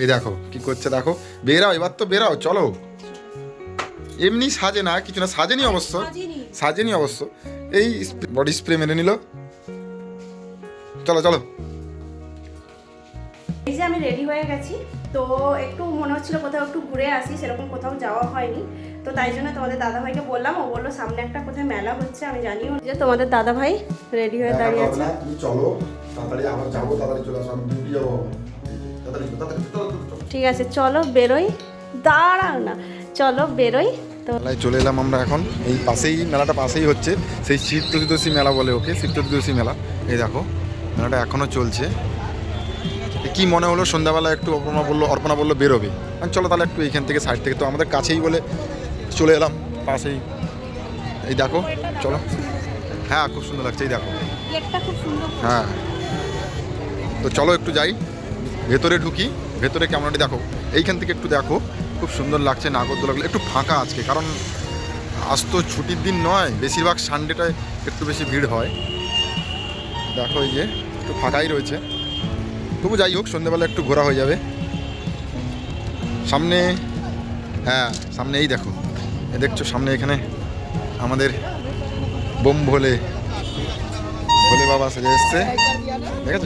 এই দেখো কি করছে দেখো? বেরাও এবার তো বেরাও চলো। এমনি সাজে না কিছু না সাজেনি অবশ্য। সাজিনি। অবশ্য। এই বডি স্প্রে মেরে নিল। চলো চলো। এই যে আমি রেডি হয়ে গেছি তো একটু মনে হচ্ছিল কোথাও একটু ঘুরে আসি সেরকম কোথাও যাওয়া হয়নি। তো তাই জন্য তোমাদের দাদা ভাইকে বললাম ও বলল সামনে একটা কোথায় মেলা হচ্ছে আমি জানিও যে তোমাদের দাদা ভাই রেডি হয়ে দাঁড়িয়ে আছে। চলো তাড়াতাড়ি আবার যাব তাড়াতাড়ি চলে আসো আমি যাব। ঠিক আছে চলো বেরোই। দাঁড়াও না চলো বেরোই। তো মেলায় চলে এলাম আমরা এখন। এই পাশেই মেলাটা পাশেই হচ্ছে। সেই শীত চতুর্দশী মেলা বলে ওকে শীত চতুর্দশী মেলা। এই দেখো মেলাটা এখনও চলছে। কি মনে হলো? সন্ধ্যাবেলা একটু অর্পণা বলল অর্পণা বলল বেরোবে। আমি চলো তাহলে একটু এইখান থেকে সাইড থেকে। তো আমাদের কাছেই বলে চলে এলাম পাশেই। এই দেখো চলো। হ্যাঁ খুব সুন্দর লাগছে এই দেখো। গেটটা খুব সুন্দর হ্যাঁ। তো চলো একটু যাই। ভেতরে ঢুকি, ভেতরে কেমনটি দেখো। এইখান থেকে একটু দেখো। খুব সুন্দর লাগছে, নাগরদোলাগুলো। একটু ফাঁকা আজকে, কারণ আজ তো ছুটির দিন নয়। বেশিরভাগ সানডেটায় একটু বেশি ভিড় হয়। দেখো এই যে, একটু ফাঁকাই রয়েছে। তবু যাই হোক, সন্ধ্যেবেলা একটু ঘোরা হয়ে যাবে। সামনে হ্যাঁ সামনে এই দেখো। এ দেখছ, সামনে এখানে আমাদের বোম ভোলে ভোলে বাবা সেজে এসছে। দেখেছ?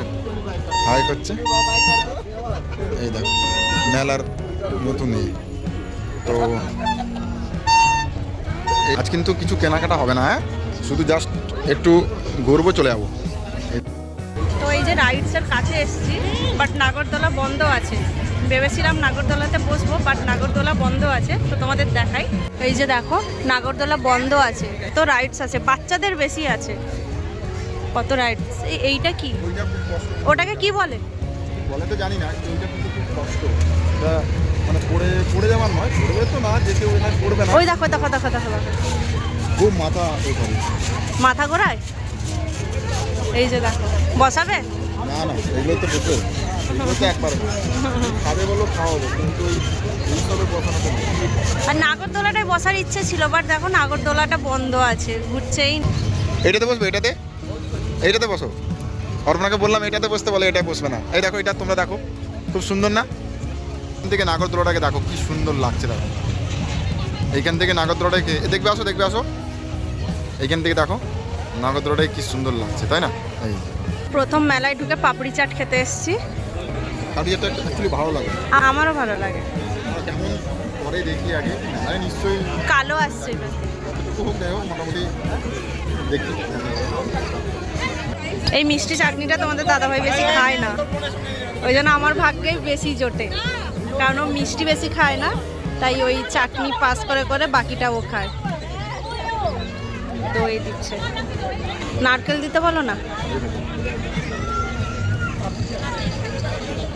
হাই করছে। এই দেখো, মেলার নতুন ইয়ে। তো আজ কিন্তু কিছু কেনাকাটা হবে না হ্যাঁ? শুধু জাস্ট একটু ঘুরবো, চলে যাব। তো এই যে রাইডসের কাছে এসেছি বাট নাগরদোলা বন্ধ আছে। ভেবেছিলাম নাগরদোলাতে বসবো বাট নাগরদোলা বন্ধ আছে, তো তোমাদের দেখাই। এই যে দেখো, নাগরদোলা বন্ধ আছে, তো রাইডস আছে, বাচ্চাদের বেশি আছে। কত রাইডস এইটা কি? ওটাকে কি বলে? বলে তো জানি না ওইটা কিন্তু খুব কষ্ট। মানে পড়ে পড়ে যাওয়ার নয় পড়বে তো না যে কেউ এখানে পড়বে না। ওই দেখো দেখো দেখো দেখো দেখো। খুব মাথা মাথা ঘোরায়? এই যে দেখো। বসাবে? না না এগুলো তো বসে এগুলো তো একবার খাবে বলো খাওয়াবো কিন্তু। আর নাগরদোলাটায় বসার ইচ্ছে ছিল বাট দেখো নাগরদোলাটা বন্ধ আছে ঘুরছেই। এটাতে বসবে এটাতে? এইটাতে বসো। অর্পণাকে বললাম এটাতে বসতে বলে এটাই বসবে না। এই দেখো এটা তোমরা দেখো। খুব সুন্দর না? এখান থেকে নাগরদোলাটাকে দেখো কি সুন্দর লাগছে দেখো। এইখান থেকে নাগরদোলাটাকে দেখবে আসো দেখবে আসো। এইখান থেকে দেখো নাগরদোলাটাকে কি সুন্দর লাগছে তাই না? এই প্রথম মেলায় ঢুকে পাপড়ি চাট খেতে এসেছি। কাটিয়াটা অ্যাকচুয়ালি ভালো লাগে। আমারও ভালো লাগে। কেমন পরে দেখি আগে মেলায় নিশ্চয়ই কালো আসছে মোটামুটি দেখি। এই মিষ্টি চাটনিটা তোমাদের দাদাভাই বেশি খায় না। ওই জন্য আমার ভাগ্যেই বেশি জোটে। কারণ ও মিষ্টি বেশি খায় না, তাই ওই চাটনি পাস করে করে বাকিটা ও খায়। দই দিচ্ছে। নারকেল দিতে বলো না?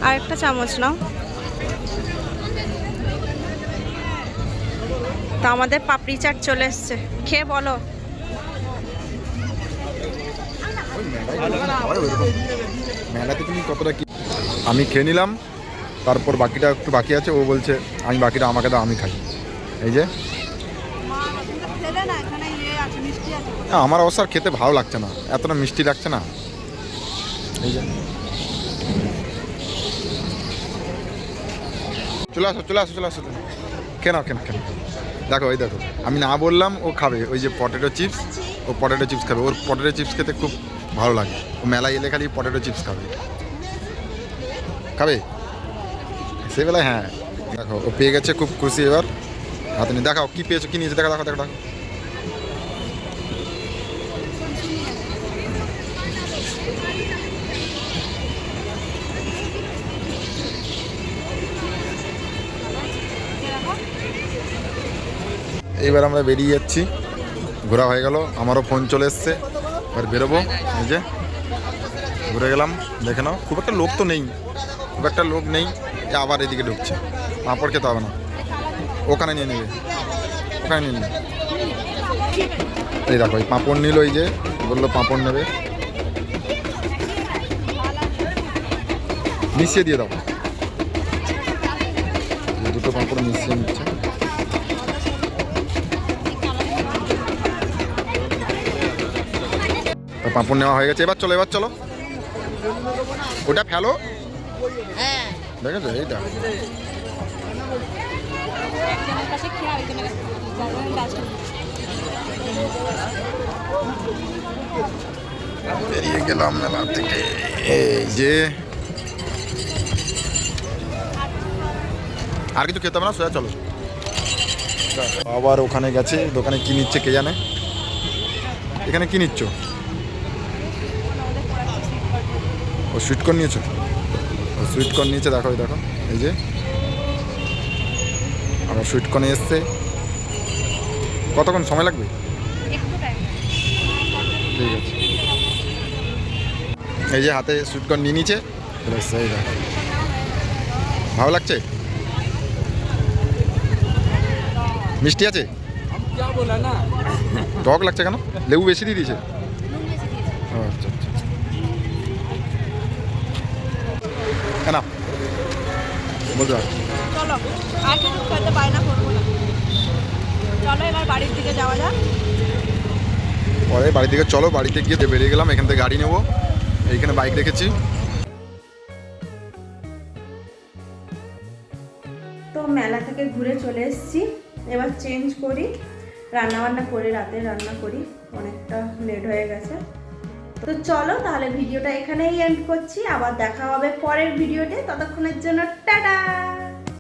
আর একটা চামচ নাও। তো আমাদের পাপড়ি চাট চলে এসছে। খেয়ে বলো। মেলাতে তুমি কতটা কি আমি খেয়ে নিলাম, তারপর বাকিটা একটু বাকি আছে, ও বলছে, আমি বাকিটা আমাকে দাও, আমি খাই। এই যে। আমার অবশ্য আর খেতে ভালো লাগছে না, এতটা মিষ্টি লাগছে না। এই যে। চলে আসো চলে আসো চলে আসো। কেন কেন কেন দেখো ওই দেখো, আমি না বললাম ও খাবে, ওই যে পটেটো চিপস, ও পটেটো চিপস খাবে। ওর পটেটো চিপস খেতে খুব ভালো লাগে। ও মেলায় এলে খালি পটেটো চিপস খাবে। খাবে? সেবেলায় হ্যাঁ। দেখো, ও পেয়ে গেছে খুব খুশি এবার। হাতে নিয়ে দেখাও কী পেয়েছ, কী নিয়েছে? দেখো দেখো দেখো দেখো এইবার আমরা বেরিয়ে যাচ্ছি। ঘোরা হয়ে গেল। আমারও ফোন চলে এসছে। এবার বেরোবো। এই যে, ঘুরে গেলাম, দেখে নাও। খুব একটা লোক তো নেই, খুব একটা লোক নেই আবার এদিকে ঢুকছে। পাঁপড় খেতে হবে না। ওখানে নিয়ে নেবে। ওখানে নিয়ে নেবে। এই দেখো পাঁপড় নিল এই যে, বলল পাঁপড় নেবে। মিশিয়ে দিয়ে দাও। দুটো পাঁপড় মিশিয়ে নিচ্ছে। পাঁপড় নেওয়া হয়ে গেছে। এবার চলো এবার চলো। ওটা ফেলো। দেখেছ? এইটা। বেরিয়ে গেলাম মেলা থেকে। এই যে। আর কিছু খেতে হবে না? সোজা চলো। আবার ওখানে গেছে। দোকানে কি নিচ্ছে কে জানে? এখানে কি নিচ্ছ? ও সুইটকর্ন নিয়েছো? ও সুইটকর্ন নিয়েছে দেখো দেখো এই যে। আমার সুইটকর্নে এসছে। কতক্ষণ সময় লাগবে? ঠিক আছে। এই যে হাতে সুইটকর্ন নিয়ে নিচে ভালো লাগছে? মিষ্টি আছে? টক লাগছে কেন? লেবু বেশি দিয়ে দিয়েছে? আচ্ছা আচ্ছা। কেন? বলতে পারো চলো আর কিছু খেতে পায় না করব না। চলো এবার বাড়ির দিকে যাওয়া যাক। পরে বাড়ি থেকে চলো বাড়িতে গিয়ে বেরিয়ে গেলাম এখান থেকে গাড়ি নেব। এইখানে বাইক রেখেছি। তো মেলা থেকে ঘুরে চলে এসেছি। এবার চেঞ্জ করি। রান্না বান্না করে রাতে রান্না করি। অনেকটা লেট হয়ে গেছে। তো চলো তাহলে ভিডিওটা এখানেই এন্ড করছি। আবার দেখা হবে পরের ভিডিওতে। ততক্ষণের জন্য টাটা!